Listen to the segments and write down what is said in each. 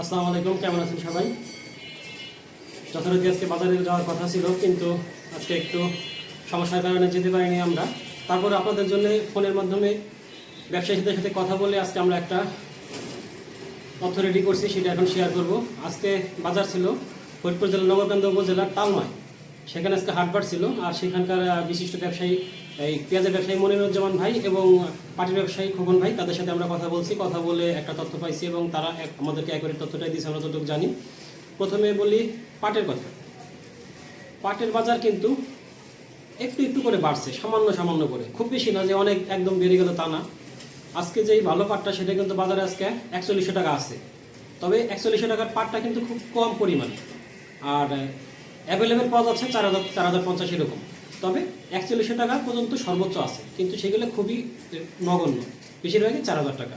আসসালামু আলাইকুম, কেমন আছেন সবাই? যথারীতি আজকে বাজারে যাওয়ার কথা ছিল, কিন্তু আজকে একটু সমস্যার কারণে যেতে পারিনি আমরা। তারপর আপনাদের জন্য ফোনের মাধ্যমে ব্যবসায়ীদের সাথে কথা বলে আজকে আমরা একটা তথ্য রেডি করছি, সেটা এখন শেয়ার করব। আজকে বাজার ছিল ফরিদপুর জেলার নগরকান্দ উপজেলার তালমায়। সেখানে আজকে হাটবার ছিল। আর সেখানকার বিশিষ্ট ব্যবসায়ী, এই পেঁয়াজের ব্যবসায়ী মনিরুজ্জামান ভাই এবং পাটির ব্যবসায়ী খোকন ভাই, তাদের সাথে আমরা কথা বলছি, কথা বলে একটা তথ্য পাইছি এবং তারা আমাদেরকে একবারে তথ্যটাই দিয়েছে, আমরা যতটুকু জানি। প্রথমে বলি পাটের কথা। পাটের বাজার কিন্তু একটু একটু করে বাড়ছে, সামান্য সামান্য করে। খুব বেশি না যে অনেক, একদম বেড়ে গেল তা না। আজকে যেই ভালো পাটটা, সেটা কিন্তু বাজারে আজকে একচল্লিশশো টাকা আছে। তবে একচল্লিশশো টাকার পাটটা কিন্তু খুব কম পরিমাণে। আর অ্যাভেলেবেল পাওয়া যাচ্ছে চার হাজার চার হাজার পঞ্চাশ এরকম। তবে একচল্লিশশো টাকা পর্যন্ত সর্বোচ্চ আছে, কিন্তু সেগুলো খুবই নগণ্য। বেশিরভাগই চার হাজার টাকা।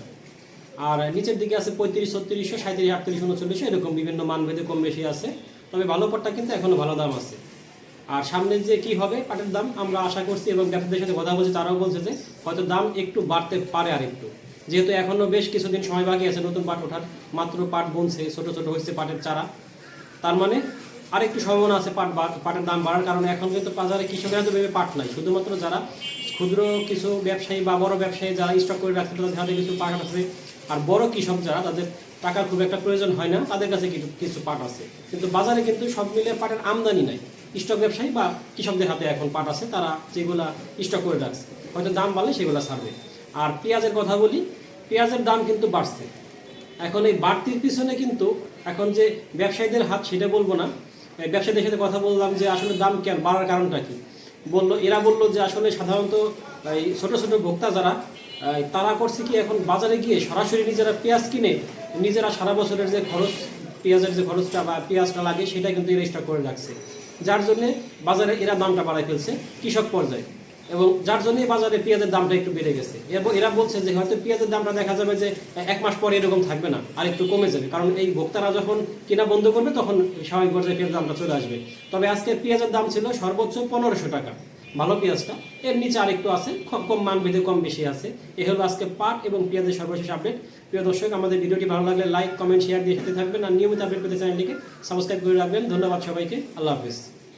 আর নিচের দিকে আছে পঁয়ত্রিশ, ছত্রিশশো সাঁত্রিশ আটত্রিশ, উনচল্লিশশো, এরকম বিভিন্ন মানভেদে কম বেশি আছে। তবে ভালো পাটটা কিন্তু এখনও ভালো দাম আছে। আর সামনে যে কি হবে পাটের দাম, আমরা আশা করছি এবং ব্যবসায়ীদের সাথে কথা বলছি, তারাও বলছে যে হয়তো দাম একটু বাড়তে পারে আর একটু যেহেতু এখনও বেশ কিছুদিন সময় বাকি আছে নতুন পাট ওঠার, মাত্র পাট বনছে, ছোট ছোট হয়েছে পাটের চারা। তার মানে আর একটু সম্ভাবনা আছে পাট পাটের দাম বাড়ার কারণে। এখন কিন্তু বাজারে কৃষকেরা তো ভেবে পাট নাই, শুধুমাত্র যারা ক্ষুদ্র কিছু ব্যবসায়ী বা বড় ব্যবসায়ী যারা স্টক করে রাখছে তাদের হাতে কিছু পাট আছে, আর বড় কৃষক যারা, তাদের টাকার খুব একটা প্রয়োজন হয় না, তাদের কাছে কিছু কিছু পাট আছে। কিন্তু বাজারে কিন্তু সব মিলে পাটের আমদানি নাই। স্টক ব্যবসায়ী বা কৃষকদের হাতে এখন পাট আছে, তারা যেগুলা স্টক করে রাখছে। হয়তো দাম বাড়লে সেগুলো ছাড়বে। আর পেঁয়াজের কথা বলি, পেঁয়াজের দাম কিন্তু বাড়ছে। এখন এই বাড়তির পিছনে কিন্তু এখন যে ব্যবসায়ীদের হাত, সেটা বলব না। ব্যবসায়ীদের সাথে কথা বললাম যে আসলে দাম কেন, বাড়ার কারণটা কি? বলল, এরা বলল যে আসলে সাধারণত, এই ছোটো ছোটো ভোক্তা যারা তারা করছে কি এখন বাজারে গিয়ে সরাসরি নিজেরা পেঁয়াজ কিনে, নিজেরা সারা বছরের যে খরচ, পেঁয়াজের যে খরচটা বা পেঁয়াজটা লাগে সেটা কিন্তু এরা স্টক করে রাখছে। যার জন্যে বাজারে এরা দামটা বাড়ায় ফেলছে, কৃষক পর্যায়ে। এবং যার জন্যই বাজারে পেঁয়াজের দামটা একটু বেড়ে গেছে। এবং এরা বলছে যে হয়তো পেঁয়াজের দামটা দেখা যাবে যে এক মাস পরে এরকম থাকবে না, আর একটু কমে যাবে। কারণ এই ভোক্তারা যখন কিনা বন্ধ করবে, তখন স্বাভাবিক পর্যায়ে পেঁয়াজের দামটা চলে আসবে। তবে আজকে পেঁয়াজের দাম ছিল সর্বোচ্চ পনেরোশো টাকা। ভালো পেঁয়াজটা। এর নিচে আরেকটু আছে খুব কম মান ভেদে কম বেশি আছে। এ হলো আজকে পাট এবং পেঁয়াজের সর্বশেষ আপডেট প্রিয় দর্শক, আমাদের ভিডিওটি ভালো লাগলে লাইক কমেন্ট শেয়ার দিয়ে থাকবেন। আর নিয়মিত আপডেট পেতে চ্যানেলটিকে সাবস্ক্রাইব করে রাখবেন। ধন্যবাদ সবাইকে। আল্লাহ হাফিজ।